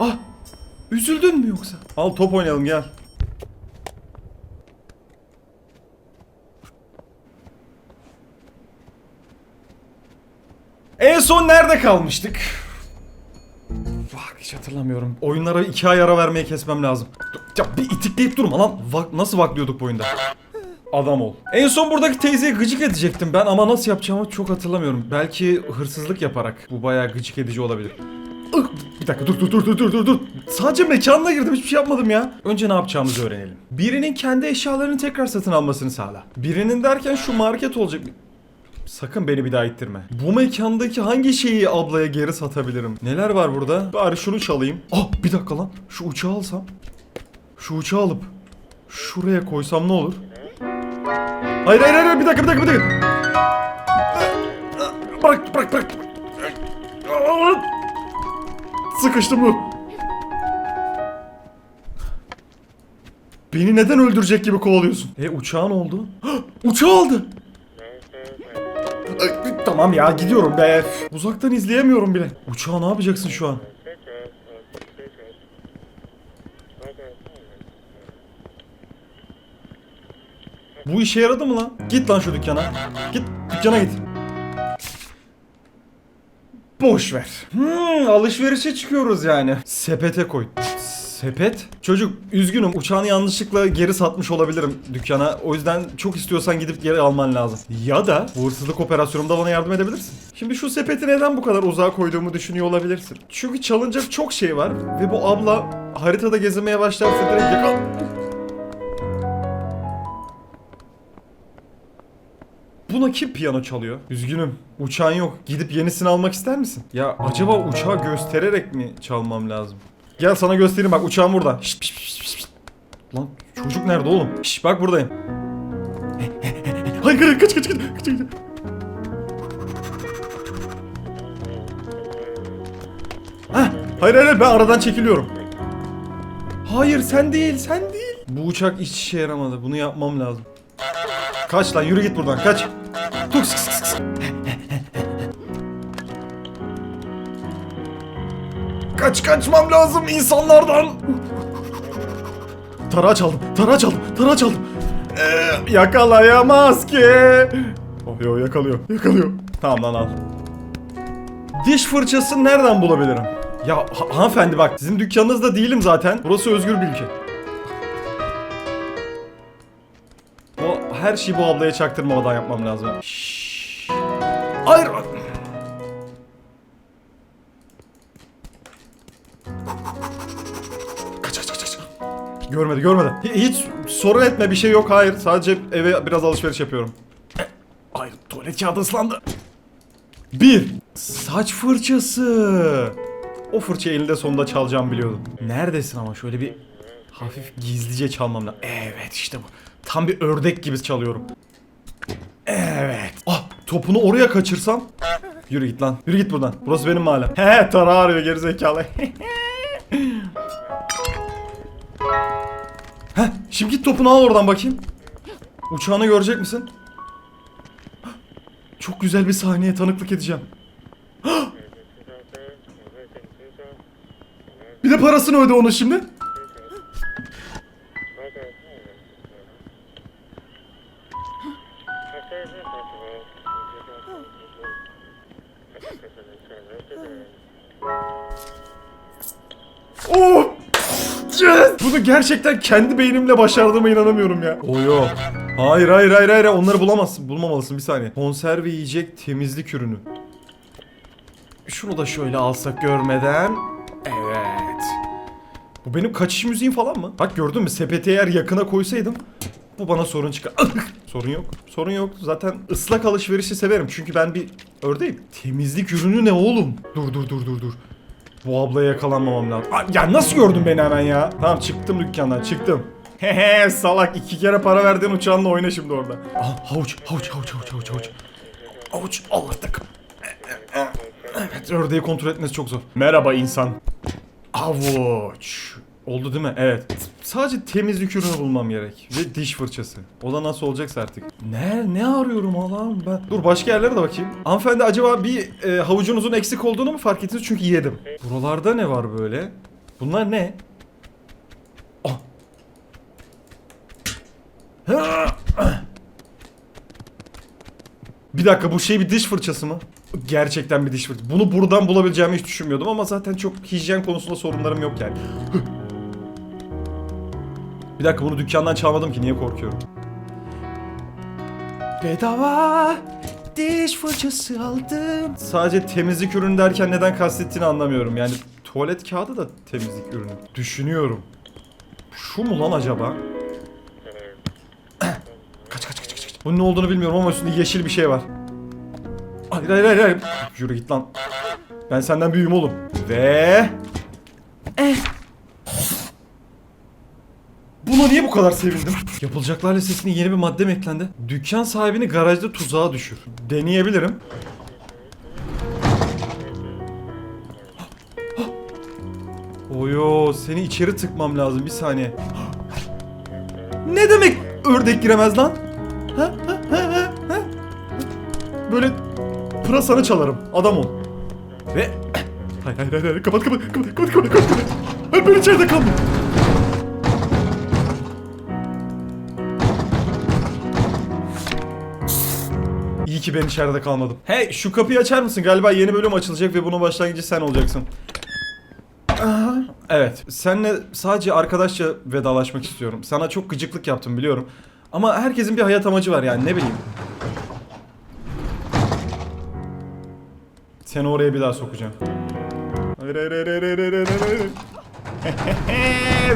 Ah! Üzüldün mü yoksa? Al top oynayalım gel. En son nerede kalmıştık? Bak hiç hatırlamıyorum. Oyunlara iki ay ara vermeye kesmem lazım. Ya bir itikleyip durma lan. Vak, nasıl vaklıyorduk bu oyunda? Adam ol. En son buradaki teyzeye gıcık edecektim ben ama nasıl yapacağımı çok hatırlamıyorum. Belki hırsızlık yaparak. Bu bayağı gıcık edici olabilir. Bir dakika dur dur dur dur dur dur dur. Sadece mekanına girdim hiçbir şey yapmadım ya. Önce ne yapacağımızı öğrenelim. Birinin kendi eşyalarını tekrar satın almasını sağla. Birinin derken şu market olacak. Sakın beni bir daha ittirme. Bu mekandaki hangi şeyi ablaya geri satabilirim? Neler var burada? Bari şunu çalayım. Ah bir dakika lan. Şu uçağı alsam. Şu uçağı alıp şuraya koysam ne olur? Hayır hayır hayır bir dakika bir dakika bir dakika. Bırak bırak bırak. Sıkıştım bu. Beni neden öldürecek gibi kovalıyorsun? E uçağın oldu. Uçağı aldı. Ay, Tamam ya gidiyorum be. Uzaktan izleyemiyorum bile. Uçağı ne yapacaksın şu an? Bu işe yaradı mı lan? Git lan şu dükkana. Git dükkana git. Boş ver. Hmm, alışverişe çıkıyoruz yani. Sepete koy. Sepet? Çocuk üzgünüm uçağını yanlışlıkla geri satmış olabilirim dükkana. O yüzden çok istiyorsan gidip geri alman lazım. Ya da bu hırsızlık operasyonumda bana yardım edebilirsin. Şimdi şu sepeti neden bu kadar uzağa koyduğumu düşünüyor olabilirsin. Çünkü çalınacak çok şey var ve bu abla haritada gezmeye başlarsa direkt yakal... Buna kim piyano çalıyor? Üzgünüm. Uçağın yok. Gidip yenisini almak ister misin? Ya acaba uçağı göstererek mi çalmam lazım? Gel sana göstereyim bak uçağım burada. Şşt, şşt, şşt, şşt. Lan çocuk nerede oğlum? Şşt bak buradayım. Hayır hayır kaç kaç kaç. kaç, kaç. Hah, hayır hayır ben aradan çekiliyorum. Hayır sen değil sen değil. Bu uçak hiç işe yaramadı. Bunu yapmam lazım. Kaç lan yürü git buradan kaç. Kaç kaçmam lazım insanlardan. Tarağı çaldım, tarağı çaldım, tarağı çaldım. Ee, yakalayamaz ki. Oh yo yakalıyor, yakalıyor. Tamam lan al. Diş fırçası nereden bulabilirim? Ya ha- hanımefendi bak sizin dükkanınızda değilim zaten. Burası özgür bir ülke. Her şeyi bu ablaya çaktırmamadan yapmam lazım. Şşş. Hayır. Kaç kaç kaç. Görmedi görmedi. Hi- Hiç sorun etme bir şey yok hayır. Sadece eve biraz alışveriş yapıyorum. Hayır tuvalet kağıdı ıslandı. Bir. Saç fırçası. O fırçayı elinde sonunda çalacağım biliyordum. Neredesin ama şöyle bir hafif gizlice çalmam lazım. Evet işte bu. Tam bir ördek gibi çalıyorum. Evet. Ah topunu oraya kaçırsam. Yürü git lan. Yürü git buradan. Burası benim mahallem. He tara arıyor gerizekalı. Heh şimdi git topunu al oradan bakayım. Uçağını görecek misin? Çok güzel bir sahneye tanıklık edeceğim. Bir de parasını öde onu şimdi. Oh! Yes! Bunu gerçekten kendi beynimle başardığıma inanamıyorum ya. O yok. Hayır hayır hayır hayır onları bulamazsın. Bulmamalısın bir saniye. Konserve yiyecek temizlik ürünü. Şunu da şöyle alsak görmeden. Evet. Bu benim kaçış müziğim falan mı? Bak gördün mü sepeti eğer yakına koysaydım bu bana sorun çıkar. sorun yok. Sorun yok. Zaten ıslak alışverişi severim. Çünkü ben bir ördeğim. Temizlik ürünü ne oğlum? Dur dur dur dur dur. Bu ablaya yakalanmamam lazım. Aa, ya nasıl gördün beni hemen ya? Tamam çıktım dükkandan çıktım. Hehe salak iki kere para verdiğin uçağınla oyna şimdi orada. Aa, havuç havuç havuç havuç havuç havuç. Havuç al artık. Evet ördeği kontrol etmesi çok zor. Merhaba insan. Avuç. Oldu değil mi? Evet. Sadece temizlik ürünü bulmam gerek. Ve diş fırçası. O da nasıl olacaksa artık. Ne? Ne arıyorum Allah'ım ben? Dur başka yerlere de bakayım. Hanımefendi acaba bir e, havucunuzun eksik olduğunu mu fark ettiniz? Çünkü yedim. Buralarda ne var böyle? Bunlar ne? Ah. Bir dakika bu şey bir diş fırçası mı? Gerçekten bir diş fırçası. Bunu buradan bulabileceğimi hiç düşünmüyordum ama zaten çok hijyen konusunda sorunlarım yok yani. Bir dakika bunu dükkandan çalmadım ki niye korkuyorum? Bedava diş fırçası aldım. Sadece temizlik ürünü derken neden kastettiğini anlamıyorum. Yani tuvalet kağıdı da temizlik ürünü. Düşünüyorum. Şu mu lan acaba? kaç kaç kaç kaç. kaç. Bunun ne olduğunu bilmiyorum ama üstünde yeşil bir şey var. Hayır hayır hayır. hayır. Yürü git lan. Ben senden büyüğüm oğlum. Ve... Eh. Buna niye bu kadar sevindim? Yapılacaklar listesine yeni bir madde mi eklendi? Dükkan sahibini garajda tuzağa düşür. Deneyebilirim. Oyo seni içeri tıkmam lazım bir saniye. Ne demek ördek giremez lan? Böyle pırasanı çalarım adam ol. Ve hayır hayır hayır, hayır. kapat kapat kapat kapat kapat kapat. Ben içeride kalma. Ki ben içeride kalmadım. Hey şu kapıyı açar mısın? Galiba yeni bölüm açılacak ve bunun başlangıcı sen olacaksın. Aha, Evet. Seninle sadece arkadaşça vedalaşmak istiyorum. Sana çok gıcıklık yaptım biliyorum. Ama herkesin bir hayat amacı var yani ne bileyim. Seni oraya bir daha sokacağım.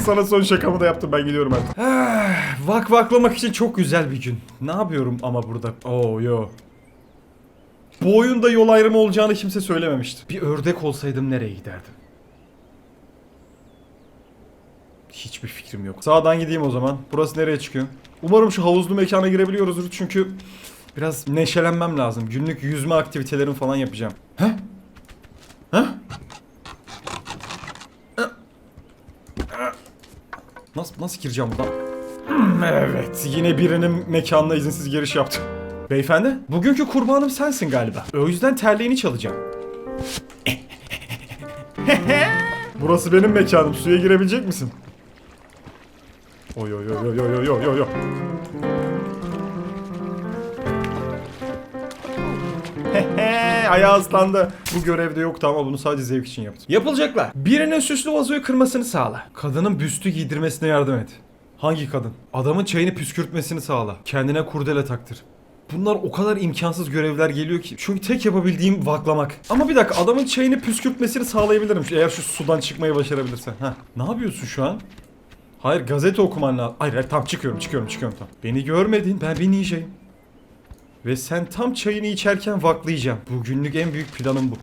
Sana son şakamı da yaptım ben gidiyorum artık. Vak vaklamak için çok güzel bir gün. Ne yapıyorum ama burada? Oo yo. Bu oyunda yol ayrımı olacağını kimse söylememişti. Bir ördek olsaydım nereye giderdim? Hiçbir fikrim yok. Sağdan gideyim o zaman. Burası nereye çıkıyor? Umarım şu havuzlu mekana girebiliyoruzdur çünkü biraz neşelenmem lazım. Günlük yüzme aktivitelerim falan yapacağım. He? He? Nasıl nasıl gireceğim buradan? Hmm, Evet, yine birinin mekanına izinsiz giriş yaptım. Beyefendi, bugünkü kurbanım sensin galiba. O yüzden terliğini çalacağım. Burası benim mekanım. Suya girebilecek misin? Oy oy oy oy oy oy oy oy. ayağı ıslandı. Bu görevde yoktu ama bunu sadece zevk için yaptım. Yapılacaklar. Birinin süslü vazoyu kırmasını sağla. Kadının büstü giydirmesine yardım et. Hangi kadın? Adamın çayını püskürtmesini sağla. Kendine kurdele taktır. Bunlar o kadar imkansız görevler geliyor ki. Çünkü tek yapabildiğim vaklamak. Ama bir dakika adamın çayını püskürtmesini sağlayabilirim. Eğer şu sudan çıkmayı başarabilirsen. Heh. Ne yapıyorsun şu an? Hayır gazete okuman lazım. Hayır hayır tam çıkıyorum çıkıyorum çıkıyorum tam. Beni görmedin ben bir ninjayım. Ve sen tam çayını içerken vaklayacağım. Bugünlük en büyük planım bu.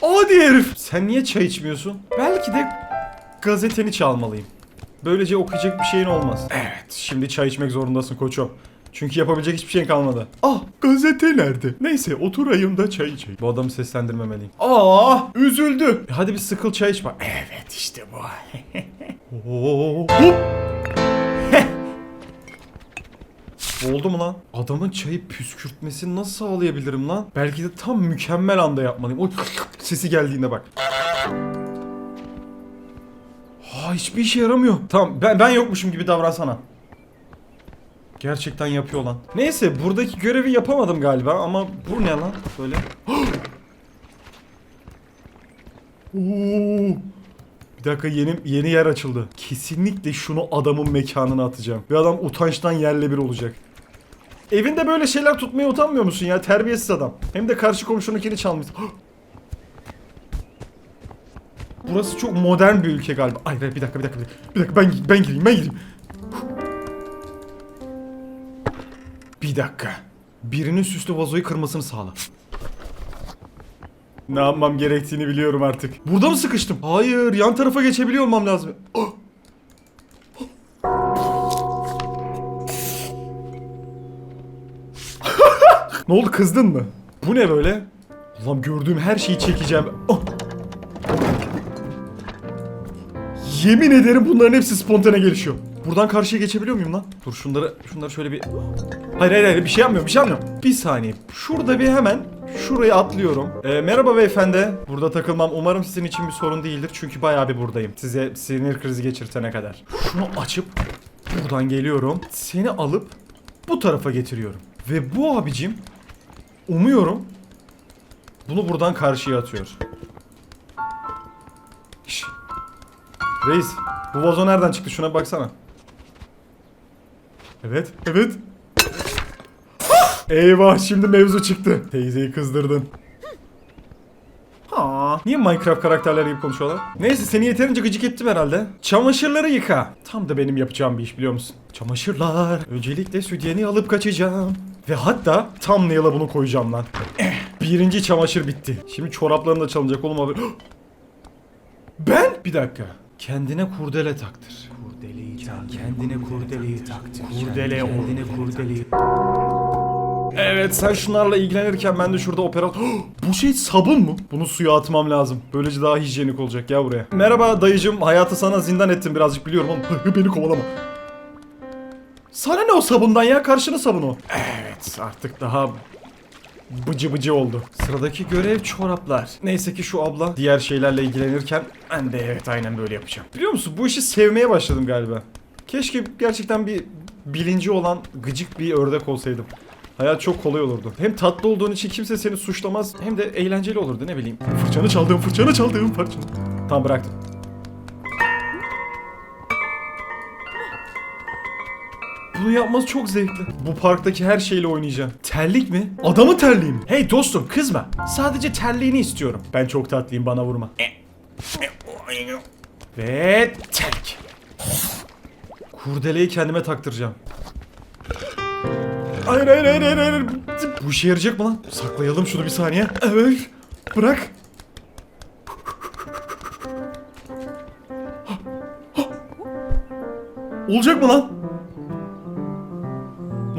Hadi herif. Sen niye çay içmiyorsun? Belki de gazeteni çalmalıyım. Böylece okuyacak bir şeyin olmaz. Evet, şimdi çay içmek zorundasın koçum. Çünkü yapabilecek hiçbir şeyin kalmadı. Ah, gazete nerede? Neyse, oturayım da çay içeyim. Bu adamı seslendirmemeliyim. Aa, üzüldü. E, Hadi bir sıkıl çay içme. Evet, işte bu. Oo, hop. Oldu mu lan? Adamın çayı püskürtmesini nasıl sağlayabilirim lan? Belki de tam mükemmel anda yapmalıyım. O sesi geldiğinde bak. Ha hiçbir işe yaramıyor. Tamam ben ben yokmuşum gibi davransana. Gerçekten yapıyor lan. Neyse buradaki görevi yapamadım galiba ama bu ne lan böyle? Bir dakika yeni yeni yer açıldı. Kesinlikle şunu adamın mekanına atacağım. Ve adam utançtan yerle bir olacak. Evinde böyle şeyler tutmaya utanmıyor musun ya? Terbiyesiz adam. Hem de karşı komşununkini çalmış. Burası çok modern bir ülke galiba. Ay bir dakika bir dakika bir dakika. Bir dakika ben ben gireyim ben gireyim. Bir dakika. Birinin süslü vazoyu kırmasını sağla. Ne yapmam gerektiğini biliyorum artık. Burada mı sıkıştım? Hayır, yan tarafa geçebiliyor olmam lazım. Oh! ne oldu kızdın mı? Bu ne böyle? Ulan gördüğüm her şeyi çekeceğim. Oh! Yemin ederim bunların hepsi spontane gelişiyor. Buradan karşıya geçebiliyor muyum lan? Dur şunları şunları şöyle bir Hayır hayır hayır bir şey yapmıyorum bir şey yapmıyorum. Bir saniye. Şurada bir hemen Şuraya atlıyorum. Ee, merhaba beyefendi. Burada takılmam umarım sizin için bir sorun değildir. Çünkü bayağı bir buradayım. Size sinir krizi geçirtene kadar. Şunu açıp buradan geliyorum. Seni alıp bu tarafa getiriyorum. Ve bu abicim umuyorum bunu buradan karşıya atıyor. Reis bu vazo nereden çıktı şuna baksana. Evet evet. Eyvah şimdi mevzu çıktı. Teyzeyi kızdırdın. Ha, niye Minecraft karakterleri gibi konuşuyorlar? Neyse seni yeterince gıcık ettim herhalde. Çamaşırları yıka. Tam da benim yapacağım bir iş biliyor musun? Çamaşırlar. Öncelikle sütyeni alıp kaçacağım. Ve hatta thumbnail'a bunu koyacağım lan. Birinci çamaşır bitti. Şimdi çoraplarını da çalınacak oğlum abi. Ben? Bir dakika. Kendine kurdele taktır. Kurdeleyi tak, kendine kurdeleyi taktır. Kurdele kendine kurdeleyi. Evet sen şunlarla ilgilenirken ben de şurada opera... Bu şey sabun mu? Bunu suya atmam lazım. Böylece daha hijyenik olacak ya buraya. Merhaba dayıcım. Hayatı sana zindan ettim birazcık biliyorum ama beni kovalama. Sana ne o sabundan ya? Karşına sabun o. Evet artık daha bıcı bıcı oldu. Sıradaki görev çoraplar. Neyse ki şu abla diğer şeylerle ilgilenirken ben de evet aynen böyle yapacağım. Biliyor musun bu işi sevmeye başladım galiba. Keşke gerçekten bir bilinci olan gıcık bir ördek olsaydım. Hayat çok kolay olurdu. Hem tatlı olduğun için kimse seni suçlamaz hem de eğlenceli olurdu ne bileyim. Fırçanı çaldığım, fırçanı çaldığım fırçanı. Tamam bıraktım. Bunu yapması çok zevkli. Bu parktaki her şeyle oynayacağım. Terlik mi? Adamı terliği? Hey dostum kızma. Sadece terliğini istiyorum. Ben çok tatlıyım bana vurma. Ve terlik. Kurdeleyi kendime taktıracağım. Hayır hayır hayır hayır hayır. Bu işe yarayacak mı lan? Saklayalım şunu bir saniye. Evet. Bırak. Olacak mı lan?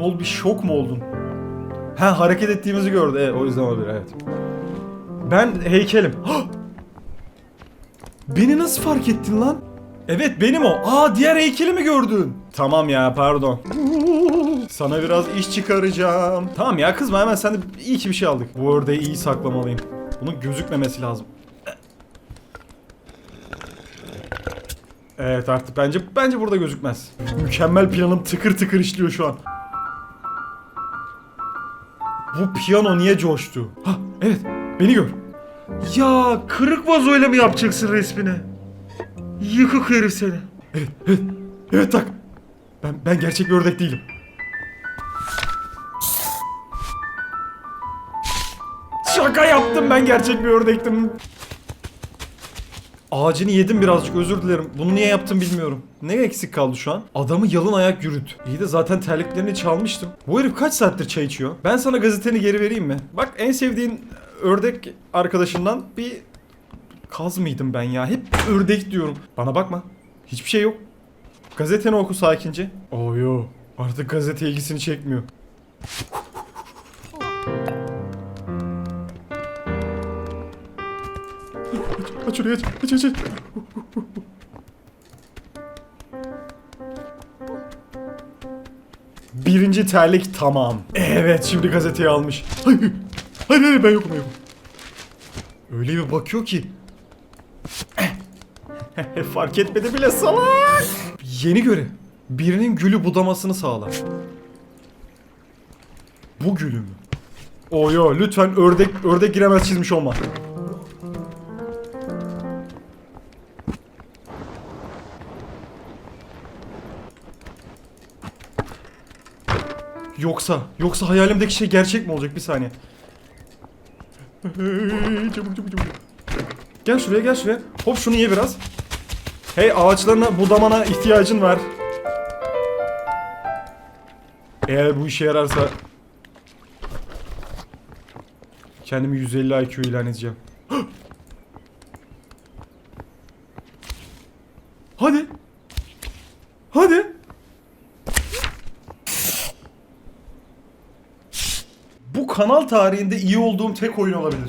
Ne bir şok mu oldun? Ha hareket ettiğimizi gördü. Evet, o yüzden olabilir evet. Ben heykelim. Beni nasıl fark ettin lan? Evet benim o. Aa diğer heykeli mi gördün? Tamam ya pardon. Sana biraz iş çıkaracağım. Tamam ya kızma hemen sen de iyi ki bir şey aldık. Bu ördeği iyi saklamalıyım. Bunun gözükmemesi lazım. Evet artık bence bence burada gözükmez. Mükemmel planım tıkır tıkır işliyor şu an. Bu piyano niye coştu? Ha evet beni gör. Ya kırık vazoyla mı yapacaksın resmini? Yıkık herif seni. Evet evet evet tak. Ben ben gerçek bir ördek değilim. Şaka yaptım ben gerçek bir ördektim. Ağacını yedim birazcık özür dilerim. Bunu niye yaptım bilmiyorum. Ne eksik kaldı şu an? Adamı yalın ayak yürüt. İyi de zaten terliklerini çalmıştım. Bu herif kaç saattir çay içiyor? Ben sana gazeteni geri vereyim mi? Bak en sevdiğin ördek arkadaşından bir kaz mıydım ben ya? Hep ördek diyorum. Bana bakma. Hiçbir şey yok. Gazeteni oku sakince. Oo yo. Artık gazete ilgisini çekmiyor. Aç, orayı aç. Aç aç aç. Birinci terlik tamam. Evet şimdi gazeteyi almış. Hayır. Hayır hayır ben yokum yokum. Öyle bir bakıyor ki. Fark etmedi bile salak. Yeni görev. Birinin gülü budamasını sağla. Bu gülü mü? O yo lütfen ördek ördek giremez çizmiş olma. Yoksa, yoksa hayalimdeki şey gerçek mi olacak? Bir saniye. çabuk çabuk çabuk. Gel şuraya gel şuraya. Hop şunu ye biraz. Hey ağaçlarına budamana ihtiyacın var. Eğer bu işe yararsa kendimi 150 IQ ilan edeceğim. Hadi. Hadi. Bu kanal tarihinde iyi olduğum tek oyun olabilir.